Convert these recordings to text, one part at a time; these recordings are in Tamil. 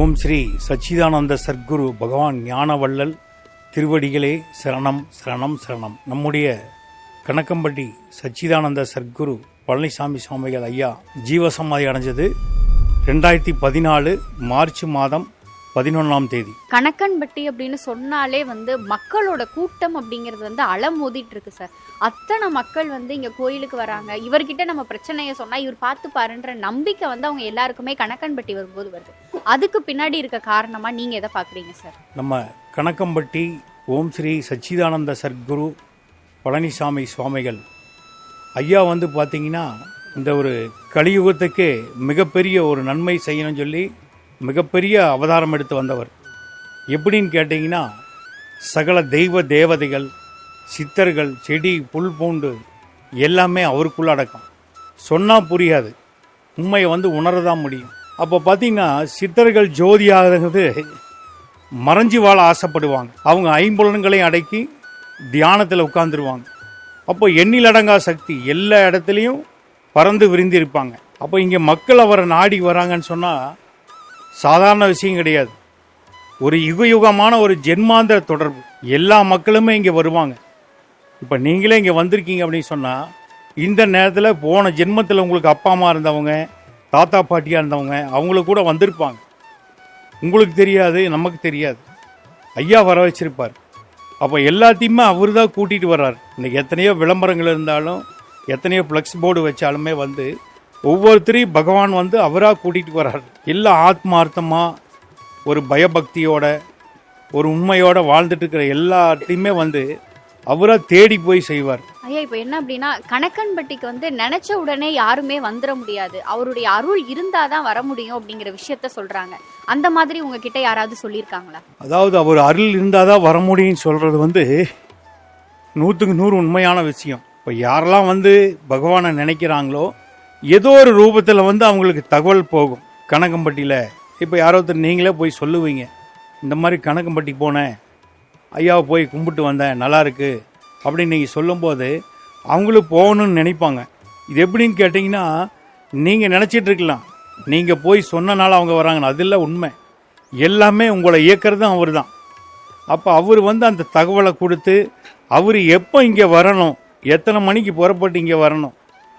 ஓம் ஸ்ரீ சச்சிதானந்த சர்க்குரு பகவான் ஞானவள்ளல் திருவடிகளே சரணம் சரணம் சரணம். நம்முடைய கணக்கம்பட்டி சச்சிதானந்த சர்க்குரு பழனிசாமி சுவாமிகள் ஐயா ஜீவசமாதி அடைஞ்சது ரெண்டாயிரத்தி பதினாலு மார்ச் மாதம் பதினொன்றாம் தேதி. கணக்கன்பட்டி அப்படின்னு சொன்னாலே வந்து மக்களோட கூட்டம் அப்படிங்கிறது வந்து அலமோதிட்டு இருக்கு சார். அத்தனை மக்கள் வந்து இங்க கோயிலுக்கு வராங்க. இவர்கிட்ட நம்ம பிரச்சனையை சொன்னா இவர் பார்த்து பாருன்ற நம்பிக்கை வந்து அவங்க எல்லாருக்குமே கணக்கன்பட்டி வரும்போது வருது. அதுக்கு பின்னாடி இருக்க காரணமா நீங்க எதை பாக்குறீங்க சார்? நம்ம கணக்கம்பட்டி ஓம் ஸ்ரீ சச்சிதானந்த சத்குரு பழனிசாமி சுவாமிகள். ஐயா வந்து பார்த்தீங்கன்னா இந்த ஒரு கலியுகத்துக்கு மிகப்பெரிய ஒரு நன்மை செய்யணும்னு சொல்லி மிகப்பெரிய அவதாரம் எடுத்து வந்தவர். எப்படின்னு கேட்டிங்கன்னா சகல தெய்வ தேவதைகள் சித்தர்கள் செடி புல் பூண்டு எல்லாமே அவருக்குள்ள அடக்கம். சொன்னால் புரியாது. உண்மையை வந்து உணரதான் முடியும். அப்போ பார்த்தீங்கன்னா சித்தர்கள் ஜோதியாகிறது மறைஞ்சி வாழ ஆசைப்படுவாங்க. அவங்க ஐம்புலன்களையும் அடக்கி தியானத்தில் உட்காந்துருவாங்க அப்போ எண்ணிலடங்கா சக்தி எல்லா இடத்துலையும் பறந்து விரிந்து இருப்பாங்க அப்போ இங்கே மக்கள் அவரை நாடி வராங்கன்னு சொன்னால் சாதாரண விஷயம் கிடையாது. ஒரு யுக யுகமான ஒரு ஜென்மாந்திர தொடர்பு. எல்லா மக்களுமே இங்கே வருவாங்க. இப்போ நீங்களே இங்கே வந்திருக்கீங்க அப்படின்னு சொன்னால் இந்த நேரத்தில் போன ஜென்மத்தில் உங்களுக்கு அப்பா அம்மா இருந்தவங்க தாத்தா பாட்டியாக இருந்தவங்க அவங்களுக்கு கூட வந்திருப்பாங்க. உங்களுக்கு தெரியாது நமக்கு தெரியாது. ஐயா வர வச்சிருப்பார். அப்போ எல்லாத்தையுமே அவர் தான் கூட்டிகிட்டு வர்றார். இன்றைக்கி எத்தனையோ விளம்பரங்கள் இருந்தாலும் எத்தனையோ ஃப்ளெக்ஸ் போர்டு வச்சாலுமே வந்து ஒவ்வொருத்தரையும் பகவான் வந்து அவராக கூட்டிகிட்டு வர்றார் எல்லாம் ஆத்மார்த்தமாக ஒரு பயபக்தியோட ஒரு உண்மையோட வாழ்ந்துட்டு இருக்கிற எல்லாத்தையுமே வந்து அவராக தேடி போய் செய்வார். ஐயா இப்போ என்ன அப்படின்னா கணக்கன்பட்டிக்கு வந்து நினைச்ச உடனே யாருமே வந்துட முடியாது. அவருடைய அருள் இருந்தாதான் வர முடியும் அப்படிங்கிற விஷயத்த சொல்றாங்க. அந்த மாதிரி உங்ககிட்ட யாராவது சொல்லியிருக்காங்களா? அதாவது அவர் அருள் இருந்தால் தான் வர முடியும்னு சொல்கிறது வந்து நூற்றுக்கு நூறு உண்மையான விஷயம். இப்போ யாரெல்லாம் வந்து பகவானை நினைக்கிறாங்களோ ஏதோ ஒரு ரூபத்தில் வந்து அவங்களுக்கு தகவல் போகும். கணக்கம்பட்டியில் இப்போ யாரோ ஒருத்தர் நீங்களே போய் சொல்லுவீங்க. இந்த மாதிரி கணக்கம்பட்டி போனேன் ஐயாவை போய் கும்பிட்டு வந்தேன். நல்லா இருக்கு. அப்படின்னு நீங்கள் சொல்லும்போது அவங்களும் போகணும்னு நினைப்பாங்க. இது எப்படின்னு கேட்டிங்கன்னா நீங்கள் நினச்சிட்டு இருக்கலாம். நீங்கள் போய் சொன்னனால அவங்க வராங்கன்னு. அது இல்லை உண்மை. எல்லாமே உங்களை இயக்கிறதும் அவர் தான் அப்போ அவர் வந்து அந்த தகவலை கொடுத்து அவர் எப்போ இங்கே வரணும்? எத்தனை மணிக்கு புறப்பட்டு இங்கே வரணும்?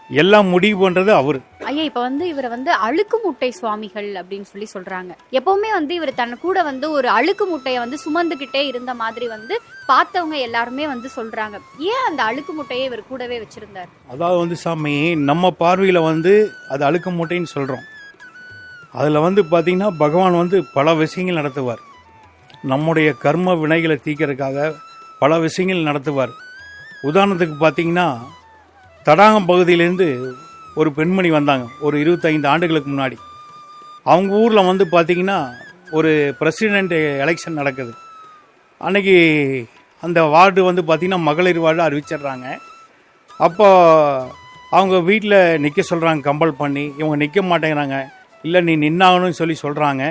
எல்லாம் முடிவு பண்ணுறது அவர். ஐயா இப்ப வந்து இவரை வந்து அழுக்கு முட்டை சுவாமிகள் அப்படின்னு சொல்லி சொல்றாங்க. எப்பவுமே வந்து இவர் தன் கூட வந்து ஒரு அழுக்கு முட்டையை வந்து சுமந்துகிட்டே இருந்த மாதிரி வந்து பார்த்தவங்க எல்லாருமே வந்து சொல்றாங்க. ஏன் அந்த அழுக்கு முட்டையை இவர் கூடவே வச்சிருந்தார்? அதாவது வந்து சாமி நம்ம பார்வையில் வந்து அது அழுக்க மூட்டைன்னு சொல்கிறோம் அதில் வந்து பார்த்திங்கன்னா பகவான் வந்து பல விஷயங்கள் நடத்துவார். நம்முடைய கர்ம வினைகளை தீர்க்கறதுக்காக பல விஷயங்கள் நடத்துவார். உதாரணத்துக்கு பார்த்தீங்கன்னா தடாகம் பகுதியிலேருந்து ஒரு பெண்மணி வந்தாங்க. ஒரு இருபத்தைந்து ஆண்டுகளுக்கு முன்னாடி. அவங்க ஊரில் வந்து பார்த்திங்கன்னா ஒரு பிரசிடென்ட் எலெக்ஷன் நடக்குது. அன்னைக்கு அந்த வார்டு வந்து பார்த்திங்கன்னா மகளிர் வார்டு அறிவிச்சிடுறாங்க. அப்போ அவங்க வீட்டில் நிற்க சொல்கிறாங்க கம்பல் பண்ணி. இவங்க நிற்க மாட்டேங்கிறாங்க. இல்லை நீ நின்னாகணும்னு சொல்லி சொல்கிறாங்க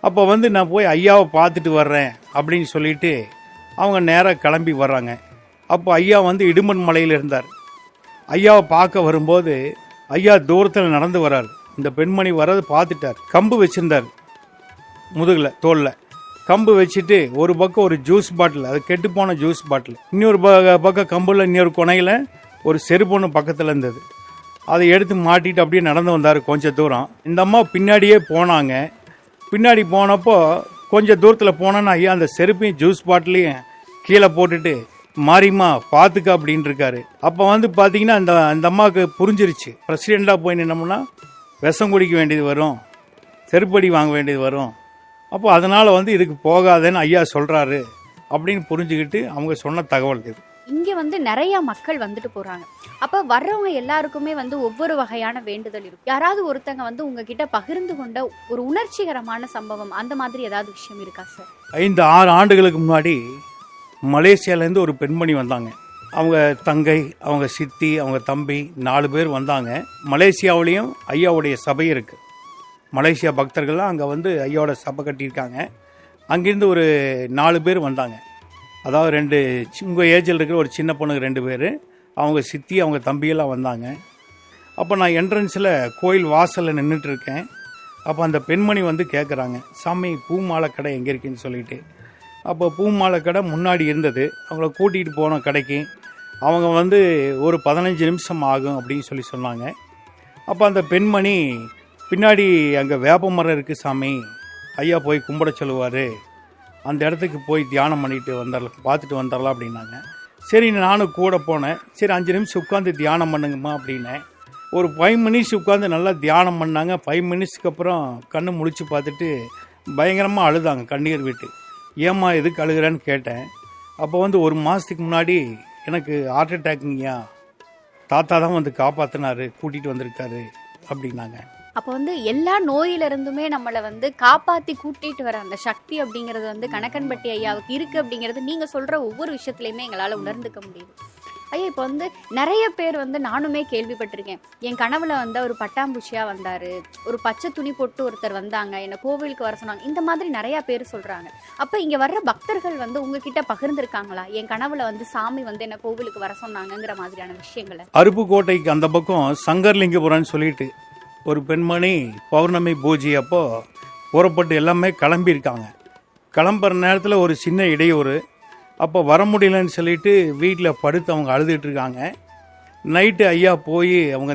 அப்போ வந்து நான் போய் ஐயாவை பார்த்துட்டு வர்றேன் அப்படின்னு சொல்லிட்டு அவங்க நேராக கிளம்பி வர்றாங்க. அப்போ ஐயா வந்து இடுமன் மலையில் இருந்தார். ஐயாவை பார்க்க வரும்போது ஐயா தூரத்தில் நடந்து வர்றார் இந்த பெண்மணி வர்றதை பார்த்துட்டார். கம்பு வச்சுருந்தார். முதுகில் தோலில் கம்பு வச்சுட்டு ஒரு பக்கம் ஒரு ஜூஸ் பாட்டில் அது கெட்டுப்போன ஜூஸ் பாட்டில் இன்னொரு பக்கம் கம்பில் இன்னொரு கொனையில் ஒரு செருப்பொன்று பக்கத்தில் இருந்தது. அதை எடுத்து மாட்டிட்டு அப்படியே நடந்து வந்தார் கொஞ்சம் தூரம். இந்த அம்மா பின்னாடியே போனாங்க. பின்னாடி போனப்போ கொஞ்சம் தூரத்தில் போனோன்னா ஐயா அந்த செருப்பையும் ஜூஸ் பாட்டிலையும் கீழே போட்டுட்டு மாறிம்மா பார்த்துக்க அப்படின்னு இருக்காரு. அப்போ வந்து பார்த்தீங்கன்னா அந்த அந்த அம்மாவுக்கு புரிஞ்சிருச்சு. பிரசிடெண்ட்டாக போய் நின்னோம்னா விஷம் குடிக்க வேண்டியது வரும். செருப்படி வாங்க வேண்டியது வரும். அப்போ அதனால் வந்து இதுக்கு போகாதேன்னு ஐயா சொல்கிறாரு அப்படின்னு புரிஞ்சுக்கிட்டு அவங்க சொன்ன தகவல் இது. இங்க வந்து நிறைய மக்கள் வந்துட்டு போறாங்க. அப்ப வர்றவங்க எல்லாருக்குமே வந்து ஒவ்வொரு வகையான வேண்டுதல் இருக்கும் யாராவது ஒருத்தங்க வந்து உங்ககிட்ட பகிர்ந்து கொண்ட ஒரு உணர்ச்சிகரமான சம்பவம் அந்த மாதிரி ஏதாவது விஷயம் இருக்கா சார் ஐந்து ஆறு ஆண்டுகளுக்கு முன்னாடி மலேசியாலேருந்து ஒரு பெண்மணி வந்தாங்க. அவங்க தங்கை அவங்க சித்தி அவங்க தம்பி நாலு பேர் வந்தாங்க. மலேசியாவிலையும் ஐயாவுடைய சபை இருக்குது மலேசியா பக்தர்கள்லாம் அங்கே வந்து ஐயாவோட சபை கட்டியிருக்காங்க. அங்கேருந்து ஒரு நாலு பேர் வந்தாங்க. அதாவது ரெண்டு உங்கள் ஏஜில் இருக்கிற ஒரு சின்ன பொண்ணுங்க ரெண்டு பேர். அவங்க சித்தி அவங்க தம்பியெல்லாம் வந்தாங்க. அப்போ நான் என்ட்ரன்ஸில் கோயில் வாசலில் நின்றுட்டு இருக்கேன். அப்போ அந்த பெண்மணி வந்து கேட்குறாங்க சாமி பூ மாலை கடை எங்கே இருக்குன்னு சொல்லிட்டு. அப்போ பூமாலை கடை முன்னாடி இருந்தது. அவங்கள கூட்டிகிட்டு போன கடைக்கு. அவங்க வந்து ஒரு பதினஞ்சு நிமிஷம் ஆகும் அப்படின்னு சொல்லி சொன்னாங்க. அப்போ அந்த பெண்மணி பின்னாடி அங்கே வேப்ப மரம் இருக்குது சாமி. ஐயா போய் கும்பிட சொல்லுவார். அந்த இடத்துக்கு போய் தியானம் பண்ணிட்டு வந்துடலாம் பார்த்துட்டு வந்துடலாம் அப்படின்னாங்க. சரி நானும் கூட போனேன். சரி அஞ்சு நிமிஷம் உட்காந்து தியானம் பண்ணுங்கம்மா அப்படின்னேன் ஒரு ஃபைவ் மினிட்ஸ் உட்காந்து நல்லா தியானம் பண்ணாங்க. ஃபைவ் மினிட்ஸ்க்கு அப்புறம் கண்ணு முழிச்சு பார்த்துட்டு பயங்கரமாக அழுதாங்க கண்ணீர் விட்டு. ஏம்மா எதுக்கு அழுகிறேன்னு கேட்டேன். அப்போ வந்து ஒரு மாதத்துக்கு முன்னாடி எனக்கு ஹார்ட் அட்டாக்குங்கய்யா தாத்தா தான் வந்து காப்பாற்றினாரு கூட்டிகிட்டு வந்திருக்காரு அப்படின்னாங்க. அப்போ வந்து எல்லா நோயில இருந்துமே நம்மளை வந்து காப்பாத்தி கூட்டிட்டு வர அந்த சக்தி அப்படிங்கிறது வந்து கணக்கன்பட்டி ஐயாவுக்கு இருக்கு அப்படிங்கிறது நீங்க சொல்ற ஒவ்வொரு விஷயத்துலையுமே எங்களால உணர்ந்துக்க முடியுது. ஐயா இப்போ வந்து நிறைய பேர் வந்து நானுமே கேள்விப்பட்டிருக்கேன். என் கனவுல வந்து ஒரு பட்டாம்பூச்சியா வந்தாரு. ஒரு பச்சை துணி போட்டு ஒருத்தர் வந்தாங்க. என்னை கோவிலுக்கு வர சொன்னாங்க. இந்த மாதிரி நிறைய பேர் சொல்றாங்க. அப்ப இங்க வர்ற பக்தர்கள் வந்து உங்ககிட்ட பகிர்ந்திருக்காங்களா? என் கனவுல வந்து சாமி வந்து என்ன கோவிலுக்கு வர சொன்னாங்கங்கிற மாதிரியான விஷயங்களை. அருப்புக்கோட்டைக்கு அந்த பக்கம் சங்கர்லிங்கபுரம்னு சொல்லிட்டு ஒரு பெண்மணி பௌர்ணமி பூஜை அப்போ புறப்பட்டு எல்லாமே கிளம்பியிருக்காங்க. கிளம்புற நேரத்தில் ஒரு சின்ன இடையூறு. அப்போ வர முடியலன்னு சொல்லிட்டு வீட்டில் படுத்து அவங்க அழுதுகிட்டு இருக்காங்க. நைட்டு ஐயா போய் அவங்க